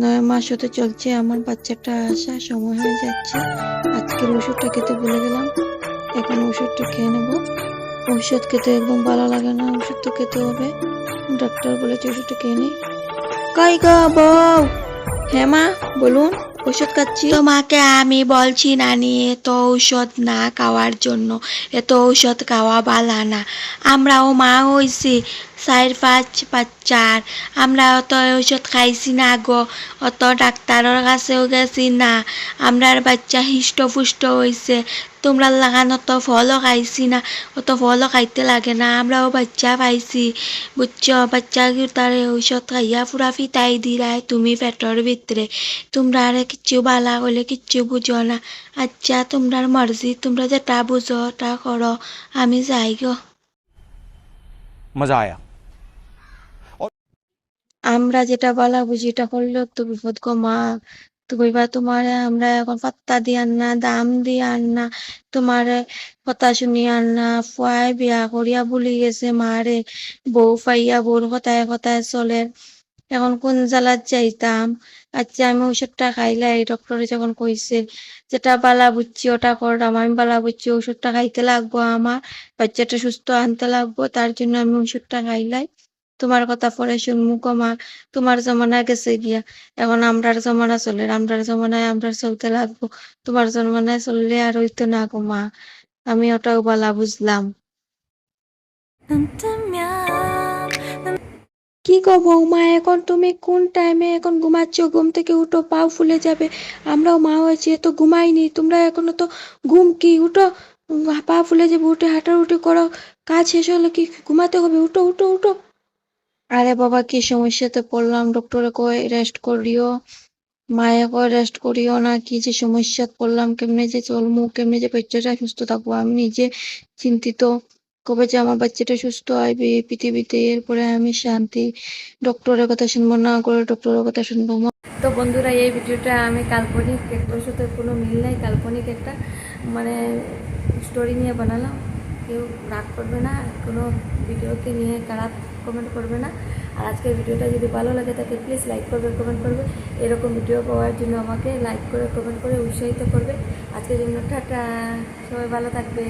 নয় মাস হতে চলছে, আমার বাচ্চাটা আসা, সময় হয়ে যাচ্ছে। আজকের ওষুধটা খেতে ভুলে গেলাম। এখন ওষুধটা খেয়ে নেব। ওষুধ খেতে একদম ভালো লাগে না, ওষুধ তো খেতে হবে। ডাক্তার বলেছে ওষুধটা খেয়ে নিই কই গো বউ? হ্যাঁ মা, বলুন ওষুধ খাচ্ছি তোমাকে আমি বলছি নানি, এত ঔষধ না খাওয়ার জন্য, এত ঔষধ খাওয়া বালা না। আমরাও মা হইছি। চার পাঁচ পাঁচ চার আমরা অত ঔষধ খাইছি না আগ অত ডাক্তারের কাছেও গেছি না। আমরার বাচ্চা পুষ্ট হয়েছে তোমরা লাগান অত ফলও খাইছি না, অত ফলও খাইতে লাগে না, আমরাও বাচ্চা পাইছি। বুঝছ বাচ্চা তার ঔষধ খাইয়া পুরা ফিতাই দিলাই তুমি পেটর ভিতরে তোমরা আর কিচ্ছু বালা হলে কিচ্ছু বুঝো না। আচ্ছা তোমরার মর্জি তোমরা যেটা বুঝো তা করো আমি যাই গো। মজা আয়া। আমরা যেটা বলা বুঝি, এটা করলেও তো বিপদ গো মা। তো কইবা তোমার, আমরা এখন পাত্তা দিয়ান না, দাম দিয়ান না, তোমার কথা শুনি আন না। ফুয়াই বিয়া করিয়া ভুলি গেছে মারে বউ পাইয়া বউর কথায় কথায় চলে। এখন কোন জ্বালাত যাইতাম? আচ্ছা আমি ওষুধটা খাইলাই ডক্টরে যখন কইছে, যেটা বালা বুঝছি, ওটা করলাম আমি বালা বুঝছি ওষুধটা খাইতে লাগবো আমার, বাচ্চাটা সুস্থ আনতে লাগবো, তার জন্য আমি ওষুধটা খাইলাই। তোমার কথা পরে শুনমু কমা। তোমার জমানা গেছে গিয়া। এখন আমরার জমানা চলে, আমরার জমানায় আমরা চলতে লাগবো। তোমার জমানায় চললে আর হইতো না গো মা। আমি ওটাও বলা বুঝলাম। কি গো বৌমা, এখন তুমি কোন টাইমে এখন ঘুমাচ্ছ? ঘুম থেকে উঠো, পাও ফুলে যাবে। আমরাও মা হয়েছি তো ঘুমাইনি। তোমরা এখনও তো ঘুম কি? উঠো, পা ফুলে যাবে, উঠে হাঁটাউটি করো। কাজ শেষ হলে কি ঘুমাতে হবে? উঠো উঠো উঠো। আরে বাবা, কি সমস্যাতে পড়লাম? ডক্টরে কয় রেস্ট করিও? মায়ে কয় রেস্ট করিও না? কি যে সমস্যাত পড়লাম? কেমনে যে চলমু? কেমনে যে বাচ্চাটা সুস্থ থাকব? আমি নিজে চিন্তিত। কবে যে আমার বাচ্চাটা সুস্থ এই পৃথিবীতে? এরপরে আমি শান্তি। ডক্টরের কথা শুনব না করে ডক্টরের কথা শুনব তো বন্ধুরা, এই ভিডিওটা আমি কাল্পনিক একটার সাথে কোনো মিল নাই। কাল্পনিক একটা মানে স্টোরি নিয়ে বানালাম। কেউ রাগ করবে না, কোনো ভিডিওকে নিয়ে খারাপ কমেন্ট করবে না। আর আজকের ভিডিওটা যদি ভালো লাগে, তাকে প্লিজ লাইক করবে কমেন্ট করবে। এরকম ভিডিও পাওয়ার জন্য আমাকে লাইক করে কমেন্ট করে উৎসাহিত করবে। আজকের জন্য টাটা, সবাই ভালো থাকবে